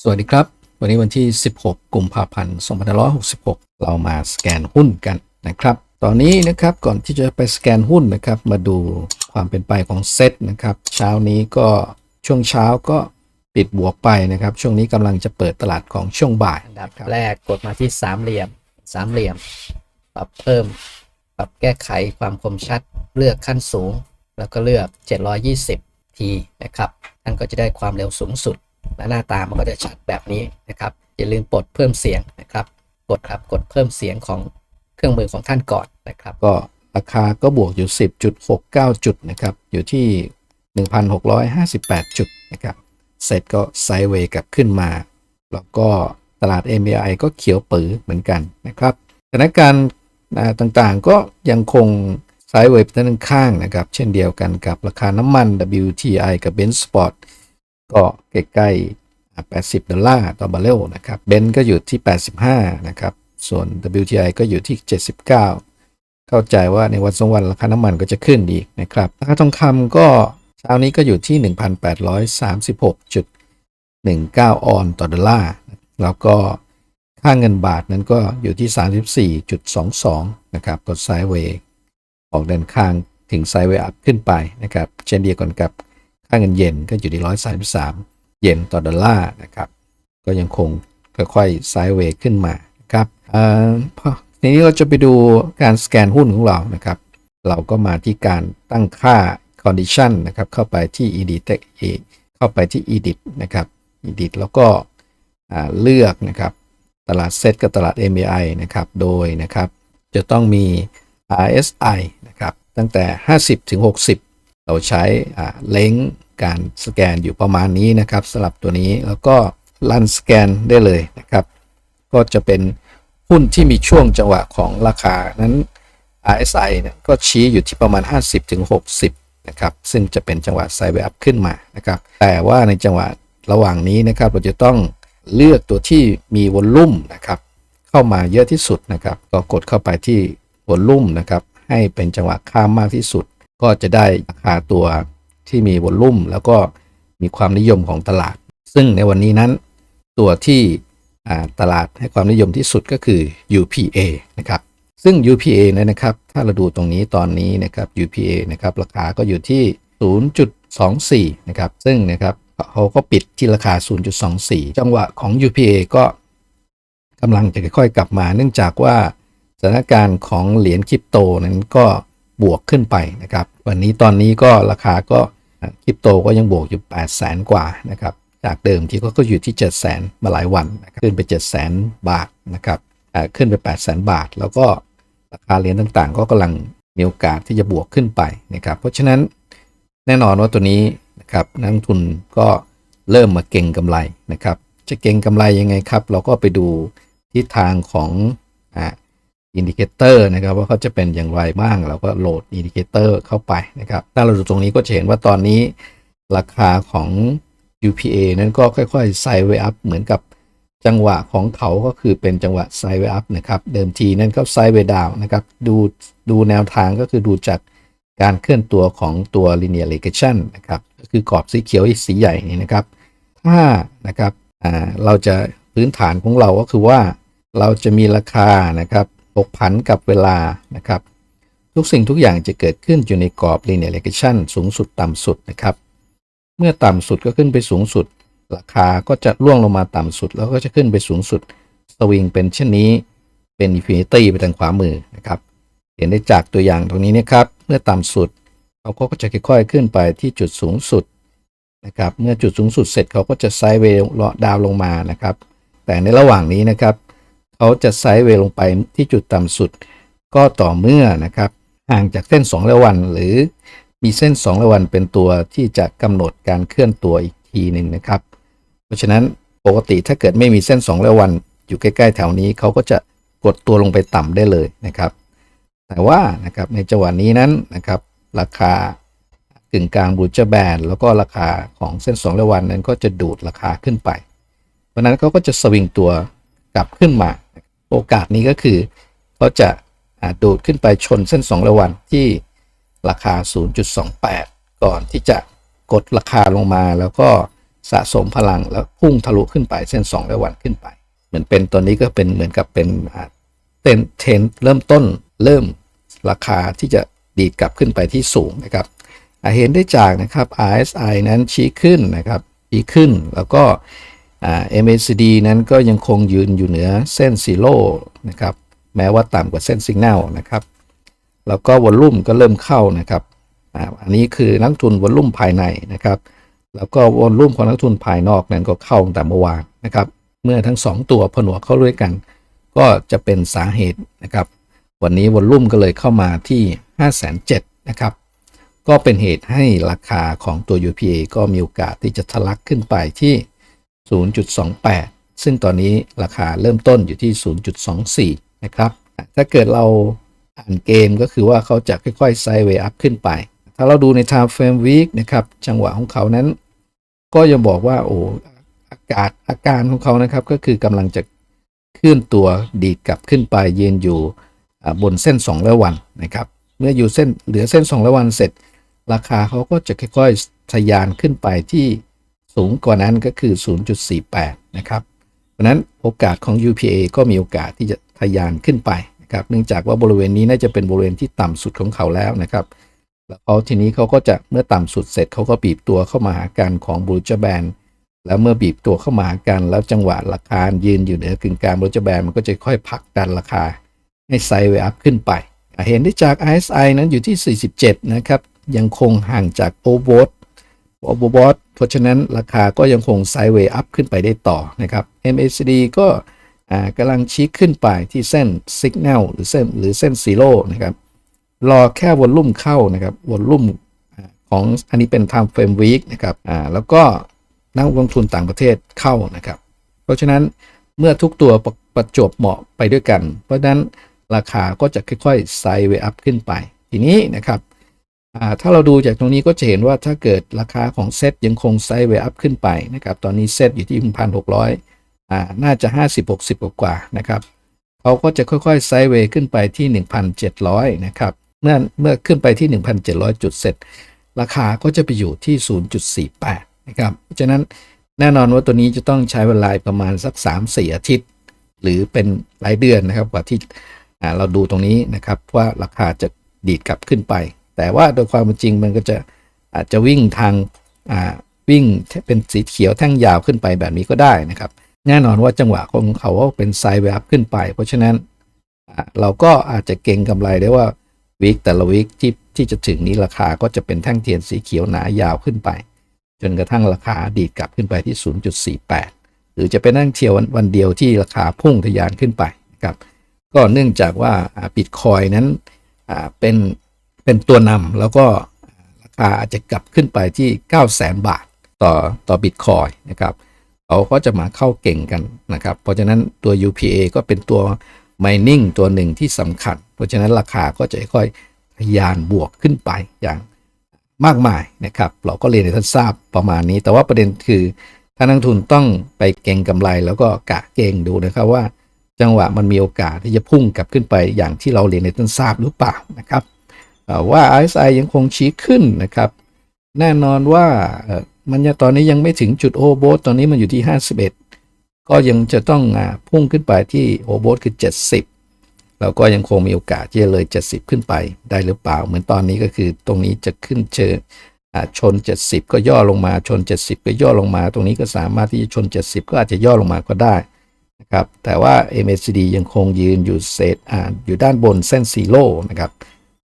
สวัสดีครับ วันนี้วันที่ 16 กุมภาพันธ์ 2566 เรามาสแกนหุ้นกันนะครับ ตอนนี้นะครับก่อนที่จะไปสแกนหุ้นนะครับมาดูความเป็นไปของเซตนะครับเช้านี้ก็ช่วงเช้าก็ปิดบวกไปนะครับ ช่วงนี้กำลังจะเปิดตลาดของช่วงบ่ายนะครับแรกกดมาที่สามเหลี่ยมสามเหลี่ยม ปรับเพิ่ม ปรับแก้ไขความคมชัด เลือกขั้นสูง แล้วก็เลือก 720 ทีนะครับท่านก็จะได้ความเร็วสูงสุด และหน้าตามันก็จะชัดแบบนี้นะครับ อย่าลืมปลดเพิ่มเสียงนะครับ กดครับกดเพิ่มเสียงของเครื่องมือของท่านก่อนนะครับ ก็ราคาก็บวกอยู่ 10.69 จุดนะครับ อยู่ที่ 1,658 จุดนะครับเสร็จก็ไซด์เวย์กลับขึ้นมา แล้วก็ตลาด MBI ก็เขียวปือเหมือนกันนะครับสถานการณ์ต่างๆก็ยังคงไซด์เวย์ไปด้านข้างนะครับ เช่นเดียวกันกับราคาน้ำมัน WTI กับ Benchspot ก็ใกล้ๆ 80 ดอลลาร์ต่อบาร์เรลนะครับเบนก็อยู่ที่ 85 นะครับ ส่วน WTI ก็อยู่ที่ 79 เข้าใจว่าในวันสองวันราคาน้ำมันก็จะขึ้นอีกนะครับราคาทองคำก็เช้านี้ก็อยู่ที่ 1,836.19 ออนต่อดอลลาร์ แล้วก็ค่าเงินบาทนั้นก็อยู่ที่ 34.22 นะครับกดไซด์เวย์ออกเดินข้างถึงไซด์เวย์อัพขึ้นไปนะครับ เช่นเดียวกันกับ ค่าเงินเยนก็อยู่ที่133เยนต่อดอลลาร์นะครับ ก็ยังคงค่อยๆไซด์เวย์ขึ้นมานะครับทีนี้เราจะไปดูการสแกนหุ้นของเรานะครับ เราก็มาที่การตั้งค่า condition นะครับ เข้าไปที่ edit เข้าไปที่ edit นะครับ edit แล้วก็เลือกนะครับตลาดเซตกับตลาด MAI นะครับ โดยนะครับจะต้องมี RSI นะครับตั้งแต่ 50 ถึง 60 เราใช้เล้งการสแกนอยู่ประมาณนี้นะครับสำหรับตัวนี้แล้วก็รันสแกนได้เลยนะครับ ก็จะเป็นหุ้นที่มีช่วงจังหวะของราคานั้น RSI เนี่ยก็ชี้อยู่ที่ประมาณ 50ถึง60นะครับซึ่งจะเป็นจังหวะไซด์เวอัพขึ้นมานะครับแต่ว่าในจังหวะระหว่างนี้นะครับเราจะต้องเลือกตัวที่มีวอลลุ่มนะครับเข้ามาเยอะที่สุดนะครับ ก็กดเข้าไปที่วอลลุ่มนะครับให้เป็นจังหวะข้ามมากที่สุด ก็จะได้ราคาตัวที่มีวอลลุ่ม แล้วก็มีความนิยมของตลาด ซึ่งในวันนี้นั้นตัวที่ตลาดให้ความนิยมที่สุดก็คือ UPA นะครับ ซึ่ง UPA นยนะครับ ถ้าเราดูตรงนี้ตอนนี้นะครับ UPA นะครับราคาก็อยู่ที่ 0.24 นะครับ ซึ่งนะครับเขาก็ปิดที่ราคา 0.24 จังหวะของ UPA ก็กำลังจะค่อยๆกลับมา เนื่องจากว่าสถานการณ์ของเหรียญคริปโตนั้นก็ บวกขึ้นไปนะครับ วันนี้ตอนนี้ก็ราคาก็คริปโตก็ยังบวกอยู่ 8 0 0แสนกว่านะครับ จากเดิมที่ก็อยู่ที่ 7 0 0แสนมาหลายวันนะขึ้นไป 7 0 0แสนบาทนะครับขึ้นไป 8 0 0แสนบาท แล้วก็ราคาเหรียญต่างๆ ก็กำลังมีโอกาสที่จะบวกขึ้นไปนะครับ เพราะฉะนั้นแน่นอนว่าตัวนี้นะครับนักทุนก็เริ่มมาเก่งกำไรนะครับ จะเก่งกำไรยังไงครับ เราก็ไปดูทิศทางของ อินดิเคเตอร์นะครับว่าเขาจะเป็นอย่างไรบ้างเราก็โหลดอินดิเคเตอร์เข้าไปนะครับถ้าเราดูตรงนี้ก็จะเห็นว่าตอนนี้ราคาของ UPA นั้นก็ค่อยๆไซด์เวอัพเหมือนกับจังหวะของเขาก็คือเป็นจังหวะไซด์เวอัพนะครับ เดิมทีนั้นเขาไซด์เวดาวนะครับ ดูดูแนวทางก็คือดูจากการเคลื่อนตัวของตัว linear regression นะครับ ก็คือกรอบสีเขียวสีใหญ่นี่นะครับ ถ้านะครับอ่าเราจะพื้นฐานของเราก็คือว่าเราจะมีราคานะครับ ผกผันกับเวลานะครับ ทุกสิ่งทุกอย่างจะเกิดขึ้นอยู่ในกรอบ linear regression สูงสุดต่ำสุดนะครับ เมื่อต่ำสุดก็ขึ้นไปสูงสุด ราคาก็จะร่วงลงมาต่ำสุด แล้วก็จะขึ้นไปสูงสุด สวิงเป็นเช่นนี้เป็นอินฟินิตี้ไปทางขวามือนะครับ เห็นได้จากตัวอย่างตรงนี้นะครับ เมื่อต่ำสุดเขาก็จะค่อยๆขึ้นไปที่จุดสูงสุดนะครับ เมื่อจุดสูงสุดเสร็จเขาก็จะไซด์เวย์ดาวลงมานะครับ แต่ในระหว่างนี้นะครับ เขาจะไซด์เวย์ลงไปที่จุดต่ำสุด ก็ต่อเมื่อนะครับห่างจากเส้น2ระวัน หรือมีเส้น2ระวันเป็นตัวที่จะกำหนดการเคลื่อนตัวอีกทีหนึ่งนะครับ เพราะฉะนั้นปกติถ้าเกิดไม่มีเส้น2ระวัน อยู่ใกล้ๆแถวนี้เขาก็จะกดตัวลงไปต่ำได้เลยนะครับ แต่ว่านะครับในจังหวะนี้นั้นนะครับ ราคากึ่งกลางบูจแบนแล้วก็ราคาของเส้น2ระวันนั้นก็จะดูดราคาขึ้นไป เพราะฉะนั้นเขาก็จะสวิงตัวกลับขึ้นมา โอกาสนี้ก็คือเขาจะาดูดขึ้นไปชนเส้น 2 ระวันที่ราคา 0.28 ก่อนที่จะกดราคาลงมาแล้วก็สะสมพลังแล้วพุ่งทะลุขึ้นไปเส้น 2ร้อยวันขึ้นไป เหมือนเป็นตัวนี้ก็เป็นเหมือนกับเป็นเต้นเทรนเริ่มต้นเริ่มราคาที่จะดีดกลับขึ้นไปที่สูงนะครับเห็นได้จากนะครับ RSI นั้นชี้ขึ้นนะครับชี้ขึ้นแล้วก็ MACD นั้นก็ยังคงยืนอยู่เหนือเส้นซีโร่นะครับแม้ว่าต่ำกว่าเส้นสิกแนลนะครับ แล้วก็วอลลุ่มก็เริ่มเข้านะครับอันนี้คือนักทุนวอลลุ่มภายในนะครับ แล้วก็วอลลุ่มของนักทุนภายนอกนั้นก็เข้าตั้งแต่เมื่อวานนะครับ เมื่อทั้ง 2 ตัวผนวกเข้าด้วยกัน ก็จะเป็นสาเหตุนะครับ วันนี้วอลลุ่มก็เลยเข้ามาที่ 5 7 0 0 0นะครับ ก็เป็นเหตุให้ราคาของตัว UPA ก็มีโอกาสที่จะทะลักขึ้นไปที่ 0.28 ซึ่งตอนนี้ราคาเริ่มต้นอยู่ที่ 0.24 นะครับ ถ้าเกิดเราอ่านเกมก็คือว่าเขาจะค่อยๆไซด์เวย์อัพขึ้นไป ถ้าเราดูใน Time Frame Week นะครับ จังหวะของเขานั้น ก็ยังบอกว่าโอ้อากาศอาการของเขานะครับ ก็คือกำลังจะเคลื่อนตัวดีดกลับขึ้นไปยืนอยู่บนเส้น2ร้อยวันนะครับ เมื่ออยู่เส้นเหลือเส้น2ร้อยวันเสร็จ ราคาเขาก็จะค่อยๆทะยานขึ้นไปที่ สูงกว่านั้นก็คือ 0.48 นะครับเพราะนั้นโอกาสของ UPA ก็มีโอกาสที่จะทะยานขึ้นไปนะครับ เนื่องจากว่าบริเวณนี้น่าจะเป็นบริเวณที่ต่ำสุดของเขาแล้วนะครับ แล้วเขาทีนี้เขาก็จะเมื่อต่ำสุดเสร็จเขาก็บีบตัวเข้ามาหากันของบูจแบนแล้วเมื่อบีบตัวเข้ามาหากัน แล้วจังหวะราคายืนอยู่เหนือกึ่งกลางบูจแบนมันก็จะค่อยผักดันราคาให้ไซด์เวอัพขึ้นไป เห็นได้จาก RSI นั้นอยู่ที่ 47 นะครับ ยังคงห่างจากโอเวอร์โอเวอร์ เพราะฉะนั้นราคาก็ยังคงไซด์เวย์อัพขึ้นไปได้ต่อนะครับ MACD ก็กำลังชี้ขึ้นไปที่เส้น Signal หรือเส้นหรือเส้นซีโร่นะครับ รอแค่วอลลุ่มเข้านะครับวอลลุ่มของอันนี้เป็น time frame week นะครับแล้วก็นักลงทุนต่างประเทศเข้านะครับ เพราะฉะนั้นเมื่อทุกตัวประประจบเหมาะไปด้วยกัน เพราะฉะนั้นราคาก็จะค่อยๆไซด์เวย์อัพขึ้นไป ทีนี้นะครับ ถ้าเราดูจากตรงนี้ก็จะเห็นว่าถ้าเกิดราคาของเซตยังคงไซด์เวย์อัพขึ้นไปนะครับตอนนี้เซตอยู่ที่ 1,600อ่าน่าจะ 50-60 กว่าๆนะครับเขาก็จะค่อยๆไซด์เวย์ขึ้นไปที่ 1,700 นะครับเมื่อเมื่อขึ้นไปที่ 1,700 จุดเสร็จ ราคาก็จะไปอยู่ที่ 0.48 นะครับฉะนั้นแน่นอนว่าตัวนี้จะต้องใช้เวลาประมาณสัก 3-4 อาทิตย์ หรือเป็นหลายเดือนนะครับกว่าที่เราดูตรงนี้นะครับว่าราคาจะดีดกลับขึ้นไป แต่ว่าโดยความเป็นจริงมันก็จะอาจจะวิ่งทางวิ่งเป็นสีเขียวแท่งยาวขึ้นไปแบบนี้ก็ได้นะครับ แน่นอนว่าจังหวะของเขาเป็นไซด์เวย์อัพขึ้นไป เพราะฉะนั้นเราก็อาจจะเก่งกำไรได้ว่าวิกแต่ละวิกที่ที่จะถึงนี้ราคาก็จะเป็นแท่งเทียนสีเขียวหนายาวขึ้นไป จนกระทั่งราคาดีดกลับขึ้นไปที่ 0.48 หรือจะเป็นนั่งเทียววันวันเดียวที่ราคาพุ่งทะยานขึ้นไปนะครับก็เนื่องจากว่าบิตคอยนั้นเป็น เป็นตัวนำแล้วก็ราคาอาจจะกลับขึ้นไปที่ 9 0 0 0 0 0 บาทต่อต่อบิตคอยนะครับเขาก็จะมาเข้าเก่งกันนะครับ เพราะฉะนั้นตัว UPA ก็เป็นตัว mining ตัวหนึ่งที่สำคัญ เพราะฉะนั้นราคาก็จะค่อยทยานบวกขึ้นไปอย่างมากมายนะครับ เราก็เรียนให้ท่านทราบประมาณนี้ แต่ว่าประเด็นคือถ้านักทุนต้องไปเก่งกำไรแล้วก็กะเก่งดูนะครับว่า จังหวะมันมีโอกาสที่จะพุ่งกลับขึ้นไปอย่างที่เราเรียนให้ท่านทราบหรือเปล่านะครับ ว่า RSI ยังคงชี้ขึ้นนะครับ แน่นอนว่ามันยังตอนนี้ยังไม่ถึงจุดโอโบสตอนนี้มันอยู่ที่ 51 ก็ยังจะต้องอพุ่งขึ้นไปที่โอโบสคือ 70แล้วก็ยังคงมีโอกาสที่จะเลย 70 ขึ้นไปได้หรือเปล่า เหมือนตอนนี้ก็คือตรงนี้จะขึ้นเจออ่าชน 70 ก็ย่อลงมาชน 70 ก็ย่อลงมา ตรงนี้ก็สามารถที่จะชน 70 ก็อาจจะย่อลงมาก็ได้นะครับแต่ว่า MACD ยังคงยืนอยู่เศษอ่าอยู่ด้านบนเส้นซีโร่นะครับ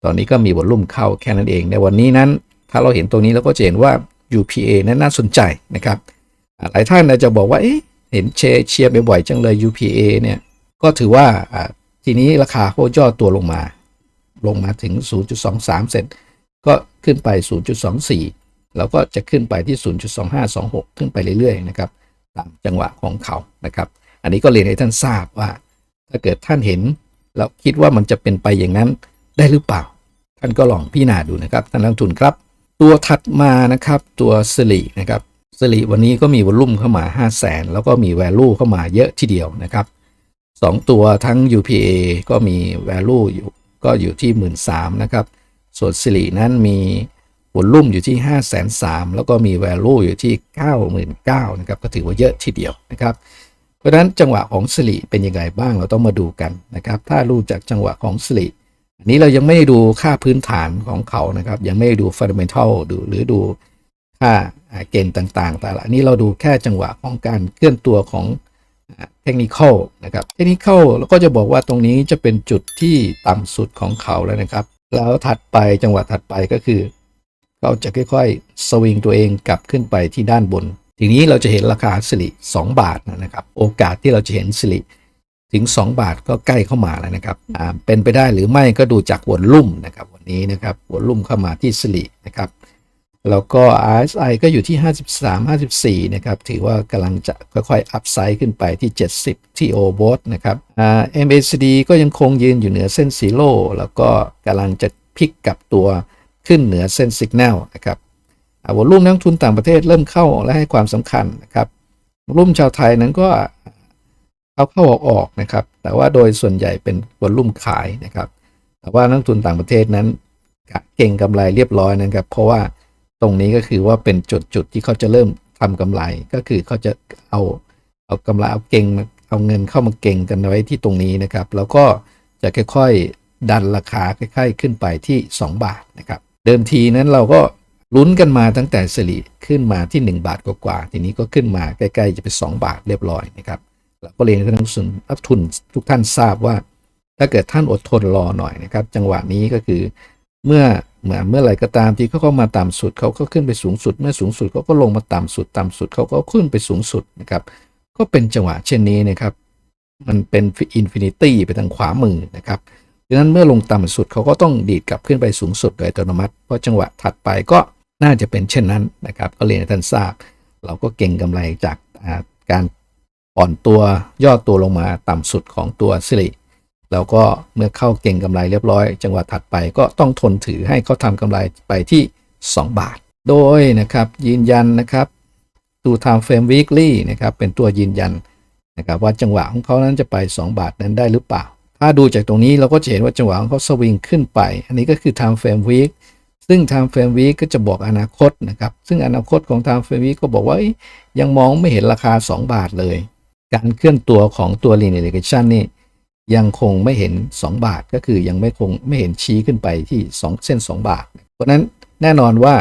ตอนนี้ก็มีวอลลุ่มเข้าแค่นั้นเองในวันนี้นั้น ถ้าเราเห็นตรงนี้เราก็จะเห็นว่า UPA นั้นน่าสนใจนะครับหลายท่านอาจจะบอกว่าเอ๊ะเห็นเชยร์เชียร์บ่อยๆจังเลย UPA เนี่ยก็ถือว่าทีนี้ราคาเขาย่อตัวลงมา ลงมาถึง 0.23เซนก็ขึ้นไป 0.24 แล้วก็จะขึ้นไปที่ 0.2526 ขึ้นไปเรื่อยๆนะครับตามจังหวะของเขานะครับ อันนี้ก็เรียนให้ท่านทราบว่า ถ้าเกิดท่านเห็นแล้วคิดว่ามันจะเป็นไปอย่างนั้น ได้หรือเปล่า ท่านก็ลองพิจารณาดูนะครับท่านนักลงทุนครับ ตัวถัดมานะครับตัวสิรินะครับสิริวันนี้ก็มีวอลลุ่มเข้ามา 5 0 0แสนแล้วก็มี value เข้ามาเยอะทีเดียวนะครับสองตัวทั้ง UPA ก็มี value อยู่ก็อยู่ที่ 1 3ื่นนะครับ ส่วนสิรินั้นมีวอลุ่มอยู่ที่ 5 3 0 0 0แล้วก็มี value อยู่ที่ 99,000นะครับก็ถือว่าเยอะทีเดียวนะครับ เพราะฉะนั้นจังหวะของสิริเป็นยังไงบ้างเราต้องมาดูกันนะครับ ถ้ารู้จากจังหวะของสิริ นี้เรายังไม่ดูค่าพื้นฐานของเขานะครับ ยังไม่ได้ดู fundamental ดูหรือดูค่าเกณฑ์ต่างๆ แต่ละอันนี้เราดูแค่จังหวะของการเคลื่อนตัวของเทคนิคนะครับเทคนิคแล้วก็จะบอกว่าตรงนี้จะเป็นจุดที่ต่ำสุดของเขาแล้วนะครับ แล้วถัดไปจังหวะถัดไปก็คือเขาจะค่อยๆสวิงตัวเองกลับขึ้นไปที่ด้านบน ทีนี้เราจะเห็นราคาสิริ2บาทนะครับ โอกาสที่เราจะเห็นสิริ ถึง 2 บาทก็ใกล้เข้ามาแล้วนะครับเป็นไปได้หรือไม่ก็ดูจากวอลลุ่มนะครับวันนี้นะครับวอลลุ่มเข้ามาที่สิรินะครับแล้วก็ RSI ก็อยู่ที่ 53 54 นะครับ ถือว่ากำลังจะค่อยๆ อัพไซด์ขึ้นไปที่ 70 ที่ o b o t นะครับ MACD ก็ยังคงยืนอยู่เหนือเส้นซีโร่แล้วก็กำลังจะพลิกกลับตัวขึ้นเหนือเส้นสัญญาณนะครับวอลุ่มนักทุนต่างประเทศเริ่มเข้าและให้ความสำคัญนะครับวอลุ่มชาวไทยนั้นก็ เข้าเข้าออกออกนะครับ แต่ว่าโดยส่วนใหญ่เป็นวอลุ่มขายนะครับ แต่ว่านักทุนต่างประเทศนั้นเก่งกำไรเรียบร้อยนะครับ เพราะว่าตรงนี้ก็คือว่าเป็นจุดจุดที่เขาจะเริ่มทำกำไร ก็คือเขาจะเอาเอากำไรเอาเก่งเอาเงินเข้ามาเก่งกันไว้ที่ตรงนี้นะครับ แล้วก็จะค่อยๆดันราคาค่อยๆขึ้นไปที่ 2 บาทนะครับ เดิมทีนั้นเราก็ลุ้นกันมาตั้งแต่สิริขึ้นมาที่ 1 บาทกว่าๆทีนี้ก็ขึ้นมาใกล้ๆจะเป็น2บาทเรียบร้อยนะครับ เราก็เรียนให้ท่านผู้ชมรับทุนทุกท่านทราบว่า ถ้าเกิดท่านอดทนรอหน่อยนะครับ จังหวะนี้ก็คือเมื่อเมื่อเมื่อไหร่ก็ตามที่เขาเข้ามาต่ำสุดเขาก็ขึ้นไปสูงสุด เมื่อสูงสุดเขาก็ลงมาต่ำสุดต่ำสุดเขาก็ขึ้นไปสูงสุดนะครับ ก็เป็นจังหวะเช่นนี้นะครับ มันเป็นอินฟินิตี้ไปทางขวามือนะครับดังนั้นเมื่อลงต่ำสุดเขาก็ต้องดีดกลับขึ้นไปสูงสุดโดยอัตโนมัติ เพราะจังหวะถัดไปก็น่าจะเป็นเช่นนั้นนะครับ ก็เรียนให้ท่านทราบ เราก็เก่งกำไรจากการ อ่อนตัวย่อตัวลงมาต่ำสุดของตัวสิริแล้วก็เมื่อเข้าเก่งกำไรเรียบร้อย จังหวะถัดไปก็ต้องทนถือให้เขาทำกำไรไปที่ 2 บาท โดยนะครับยืนยันนะครับดู time frame weekly นะครับเป็นตัวยืนยันนะครับว่าจังหวะของเขานั้นจะไป 2 บาทนั้นได้หรือเปล่า ถ้าดูจากตรงนี้เราก็จะเห็นว่าจังหวะของเขาสวิงขึ้นไป อันนี้ก็คือ time frame week ซึ่ง time frame week ก็จะบอกอนาคตนะครับซึ่งอนาคตของ time frame week ก็บอกว่ายยังมองไม่เห็นราคา 2 บาทเลย การเคลื่อนตัวของตัว linear regression นี่ยังคงไม่เห็น 2 บาทก็คือยังไม่คงไม่เห็นชี้ขึ้นไปที่ 2 เส้น 2 บาท เพราะนั้นแน่นอนว่า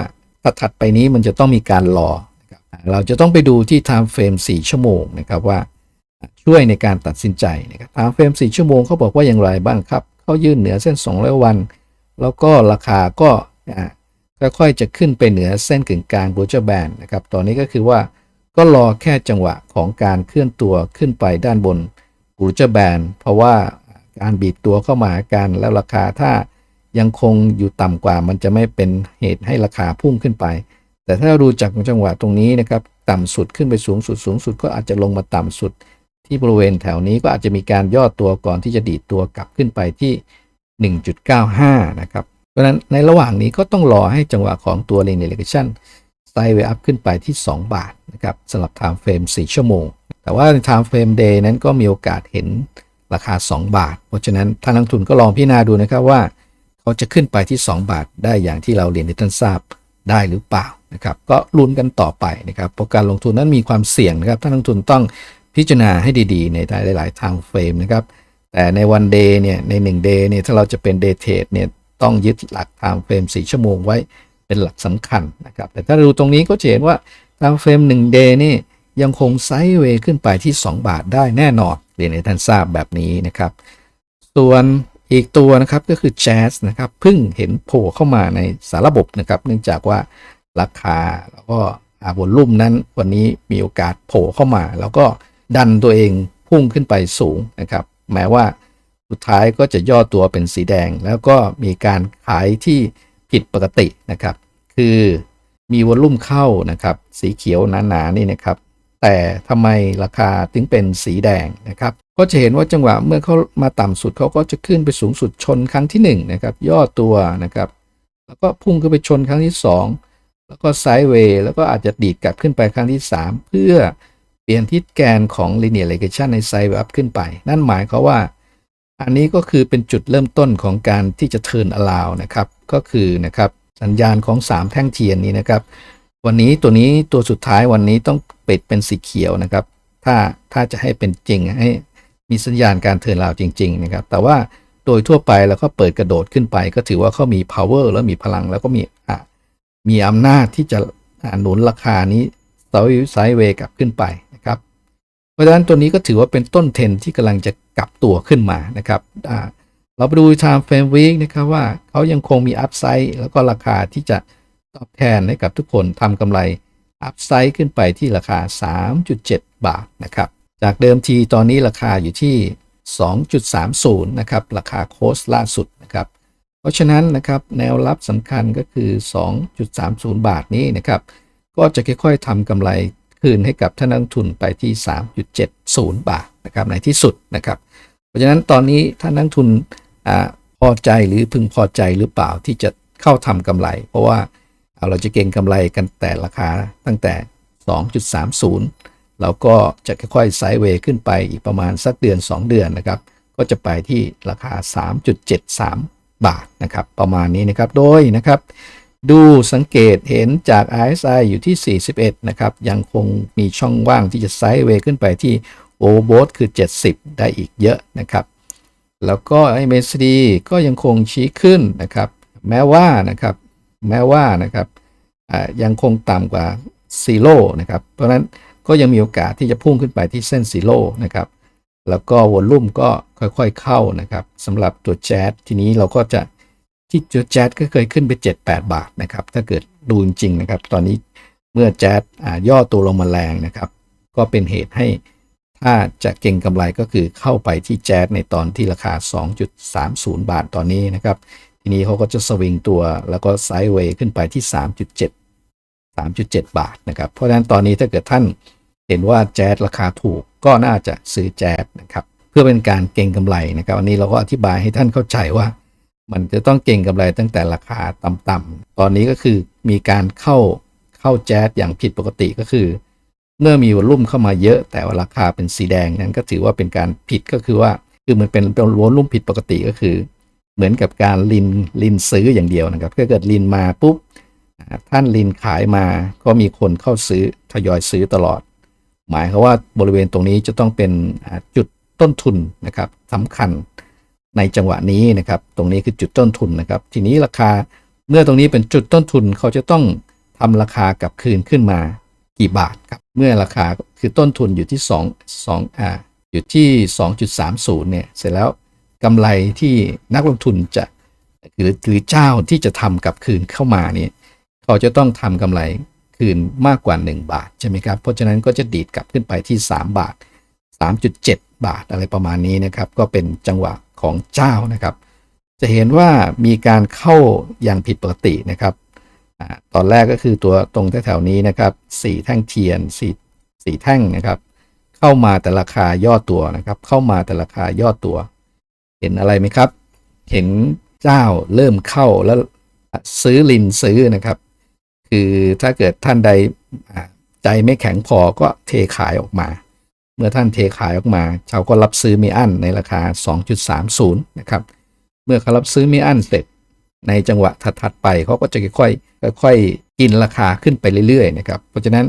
ถัดไปนี้มันจะต้องมีการรอ เราจะต้องไปดูที่ time frame 4 ชั่วโมงนะครับว่าช่วยในการตัดสินใจนะครับ time frame 4 ชั่วโมงเขาบอกว่าอย่างไรบ้างครับ เขายื่นเหนือเส้น 200 วัน แล้วก็ราคาก็ค่อยๆจะขึ้นไปเหนือเส้นกึ่งกลางบูเจอร์แบนนะครับตอนนี้ก็คือว่า ก็รอแค่จังหวะของการเคลื่อนตัวขึ้นไปด้านบนบูจะแบนเพราะว่าการบีบตัวเข้ามากันแล้วราคาถ้ายังคงอยู่ต่ำกว่ามันจะไม่เป็นเหตุให้ราคาพุ่งขึ้นไป แต่ถ้าดูจากจังหวะตรงนี้นะครับต่ำสุดขึ้นไปสูงสุดสูงสุดก็อาจจะลงมาต่ำสุด ที่บริเวณแถวนี้ก็อาจจะมีการย่อตัวก่อนที่จะดีดตัวกลับขึ้นไปที่ 1.95 นะครับ เพราะฉะนั้นในระหว่างนี้ก็ต้องรอให้จังหวะของตัว linear regression ไซด์เวอัพขึ้นไปที่ 2 บาทนะครับสำหรับ time frame 4 ชั่วโมง แต่ว่าใน time frame day นั้นก็มีโอกาสเห็นราคา 2 บาท เพราะฉะนั้นท่านนักทุนก็ลองพิจารณาดูนะครับว่า เขาจะขึ้นไปที่ 2 บาทได้อย่างที่เราเรียนให้ท่านทราบได้หรือเปล่านะครับก็ลุ้นกันต่อไปนะครับเพราะการลงทุนนั้นมีความเสี่ยงนะครับท่านนักทุนต้องพิจารณาให้ดีๆ ในหลายๆ time frame นะครับแต่ในวันเดย์เนี่ยใน1 day เนี่ยถ้าเราจะเป็น day trade เนี่ยต้องยึดหลัก time frame 4 ชั่วโมงไว้ เป็นหลักสำคัญนะครับ แต่ถ้าดูตรงนี้ก็จะเห็นว่า time frame 1 day นี่ยังคงไซด์เวย์ขึ้นไปที่ 2 บาทได้แน่นอนเรียนให้ท่านทราบแบบนี้นะครับ ส่วนอีกตัวนะครับก็คือ Jazz นะครับเพิ่งเห็นโผล่เข้ามาในสารระบบนะครับ เนื่องจากว่าราคาแล้วก็อาบนลุ่มนั้นวันนี้มีโอกาสโผล่เข้ามา แล้วก็ดันตัวเองพุ่งขึ้นไปสูงนะครับ แม้ว่าสุดท้ายก็จะย่อตัวเป็นสีแดง แล้วก็มีการขายที่ ผิดปกตินะครับ คือมีวอลลุ่มเข้านะครับ สีเขียวหนาๆนี่นะครับ แต่ทำไมราคาถึงเป็นสีแดงนะครับ ก็จะเห็นว่าจังหวะเมื่อเขามาต่ำสุดเขาก็จะขึ้นไปสูงสุดชนครั้งที่1นนะครับ ย่อตัวนะครับ แล้วก็พุ่งขึ้นไปชนครั้งที่ 2 แล้วก็ไซด์เวย์แล้วก็อาจจะดีดกลับขึ้นไปครั้งที่ 3 เพื่อเปลี่ยนทิศแกนของ linear regression ในไซด์เวย์อัพขึ้นไป นั่นหมายเขาว่า อันนี้ก็คือเป็นจุดเริ่มต้นของการที่จะ turn around นะครับ ก็คือนะครับสัญญาณของ 3 แท่งเทียนนี้นะครับ วันนี้ตัวนี้ตัวสุดท้ายวันนี้ต้องปิดเป็นสีเขียวนะครับ ถ้าถ้าจะให้เป็นจริงให้มีสัญญาณการเทิร์นราวจริง ๆ นะครับ แต่ว่าโดยทั่วไปแล้วก็เปิดกระโดดขึ้นไป ก็ถือว่าเขามี power แล้วมีพลังแล้วก็มีมีอำนาจที่จะหนุนราคานี้ไซด์เวกลับขึ้นไป เพราะฉะนั้นตัวนี้ก็ถือว่าเป็นต้นเทนที่กำลังจะกลับตัวขึ้นมานะครับเราไปดู time frame week นะครับว่าเขายังคงมี upside แล้วก็ราคาที่จะตอบแทนให้กับทุกคนทำกำไร upside ขึ้นไปที่ราคา 3.7 บาทนะครับ จากเดิมทีตอนนี้ราคาอยู่ที่ 2.30 นะครับ ราคาโค้ชล่าสุดนะครับ เพราะฉะนั้นนะครับแนวรับสำคัญก็คือ 2.30 บาทนี้นะครับ ก็จะค่อยๆทำกำไร คืนให้กับท่านนักลงทุนไปที่ 3.70 บาทนะครับในที่สุดนะครับ เพราะฉะนั้นตอนนี้ท่านนักลงทุนอพอใจหรือพึงพอใจหรือเปล่าที่จะเข้าทำกำไร เพราะว่าเราจะเก็งกำไรกันแต่ราคาตั้งแต่ 2.30 เราก็จะค่อยๆไซด์เวย์ขึ้นไปอีกประมาณสักเดือน 2 เดือนนะครับ ก็จะไปที่ราคา 3.73 บาทนะครับ ประมาณนี้นะครับโดยนะครับ ดูสังเกตเห็นจาก RSI อยู่ที่ 41 นะครับ ยังคงมีช่องว่างที่จะไซด์เวย์ขึ้นไปที่ overbought คือ 70 ได้อีกเยอะนะครับ แล้วก็ MACD ก็ยังคงชี้ขึ้นนะครับ แม้ว่านะครับ แม้ว่านะครับยังคงต่ำกว่าซีโร่นะครับ เพราะฉะนั้นก็ยังมีโอกาสที่จะพุ่งขึ้นไปที่เส้นซีโร่นะครับ แล้วก็วอลลุ่มก็ค่อยๆเข้านะครับสำหรับตัวแจ๊ทีนี้เราก็จะ ที่ตัวแจ๊สก็เคยขึ้นไป 7-8 บาทนะครับ ถ้าเกิดดูจริงนะครับ ตอนนี้เมื่อแจ๊สอ่าย่อตัวลงมาแรงนะครับ ก็เป็นเหตุให้ถ้าจะเก่งกำไรก็คือเข้าไปที่แจ๊สในตอนที่ราคา 2.30 บาทตอนนี้นะครับ ทีนี้เขาก็จะสวิงตัวแล้วก็ไซด์เวย์ขึ้นไปที่ 3.7 3.7 บาทนะครับ เพราะฉะนั้นตอนนี้ถ้าเกิดท่านเห็นว่าแจ๊สราคาถูกก็น่าจะซื้อแจ๊สนะครับ เพื่อเป็นการเก่งกำไรนะครับวันนี้เราก็อธิบายให้ท่านเข้าใจว่า มันจะต้องเก่งกำไรตั้งแต่ราคาต่ำๆตอนนี้ก็คือมีการเข้าเข้าแจ๊สอย่างผิดปกติก็คือ เมื่อมีวอลุ่มเข้ามาเยอะ แต่ว่าราคาเป็นสีแดงนั้นก็ถือว่าเป็นการผิดก็คือว่าคือมันเป็นเป็นวอลุ่มผิดปกติก็คือ เหมือนกับการลินลินซื้ออย่างเดียวนะครับถ้าเกิดลินมาปุ๊บท่านลินขายมาก็มีคนเข้าซื้อทยอยซื้อตลอด หมายความว่าบริเวณตรงนี้จะต้องเป็นจุดต้นทุนนะครับสำคัญ ในจังหวะนี้นะครับ ตรงนี้คือจุดต้นทุนนะครับ ทีนี้ราคาเมื่อตรงนี้เป็นจุดต้นทุนเขาจะต้องทำราคากลับคืนขึ้นมากี่บาทครับ เมื่อราคาคือต้นทุนอยู่ที่2 2อ่าอยู่ที่ 2.30เนี่ย เสร็จแล้วกำไรที่นักลงทุนจะหรือหรือเจ้าที่จะทำกลับคืนเข้ามาเนี่ยเขาจะต้องทำกำไรคืนมากกว่า 1 บาทใช่ไหมครับ เพราะฉะนั้นก็จะดีดกลับขึ้นไปที่ 3 บาท 3.7 บาทอะไรประมาณนี้นะครับ ก็เป็นจังหวะ ของเจ้านะครับ จะเห็นว่ามีการเข้าอย่างผิดปกตินะครับอตอนแรกก็คือตัวตรงแถวๆนี้นะครับสี่แท่งเทียนสี่สี่แท่งนะครับ เข้ามาแต่ราคาย่อตัวนะครับ เข้ามาแต่ราคาย่อตัว เห็นอะไรไหมครับ เห็นเจ้าเริ่มเข้าแล้วซื้อลินซื้อนะครับ คือถ้าเกิดท่านใดใจไม่แข็งพอก็เทขายออกมา เมื่อท่านเทขายออกมาชาวก็รับซื้อมีอั้นในราคา 2.30 นะครับ เมื่อเขารับซื้อมีอั้นเสร็จ ในจังหวะถัดๆไปเขาก็จะค่อยๆค่อยๆกินราคาขึ้นไปเรื่อยๆนะครับ เพราะฉะนั้น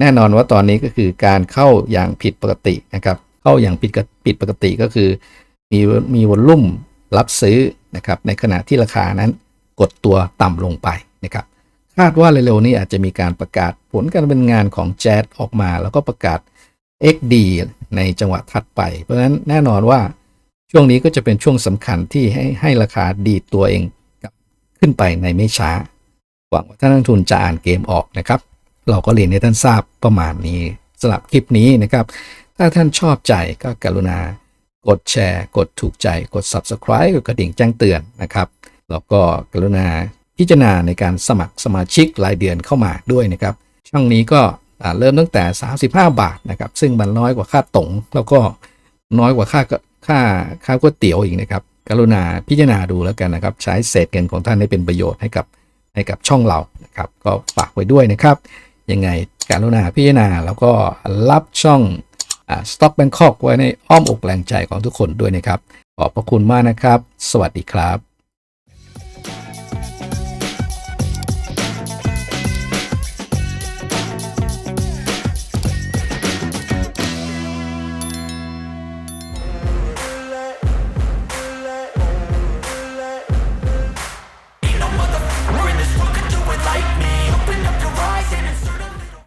แน่นอนว่าตอนนี้ก็คือการเข้าอย่างผิดปกตินะครับ เข้าอย่างผิดผิดปกติก็คือ มีมีวอลลุ่มรับซื้อนะครับในขณะที่ราคานั้นกดตัวต่ำลงไปนะครับคาดว่าเร็วๆนี้อาจจะมีการประกาศผลการดำเนินงานของแจ๊ดออกมา แล้วก็ประกาศ XD ในจังหวะถัดไป เพราะฉะนั้นแน่นอนว่าช่วงนี้ก็จะเป็นช่วงสำคัญที่ให้ให้ราคาดีตัวเองขึ้นไปในไม่ช้า หวังว่าท่านนักทุนจะอ่านเกมออกนะครับ เราก็เรียนให้ท่านทราบประมาณนี้สำหรับคลิปนี้นะครับ ถ้าท่านชอบใจก็กรุณากดแชร์ กดถูกใจ กด Subscribe กดกระดิ่งแจ้งเตือนนะครับแล้วก็กรุณาพิจารณาในการสมัครสมาชิกรายเดือนเข้ามาด้วยนะครับ ช่องนี้ก็ เริ่มตั้งแต่ 35 บาทนะครับซึ่งมันน้อยกว่าค่าตงแล้วก็น้อยกว่าค่าค่าค่าก๋วยเตี๋ยวอีกนะครับกรุณาพิจารณาดูแล้วกันนะครับ ใช้เศษเงินของท่านให้เป็นประโยชน์ให้กับให้กับช่องเรานะครับ ก็ฝากไว้ด้วยนะครับ ยังไงกรุณาพิจารณาแล้วก็รับช่องอ่า Stock Bangkok ไว้ในอ้อมอกแรงใจของทุกคนด้วยนะครับ ขอบพระคุณมากนะครับ สวัสดีครับ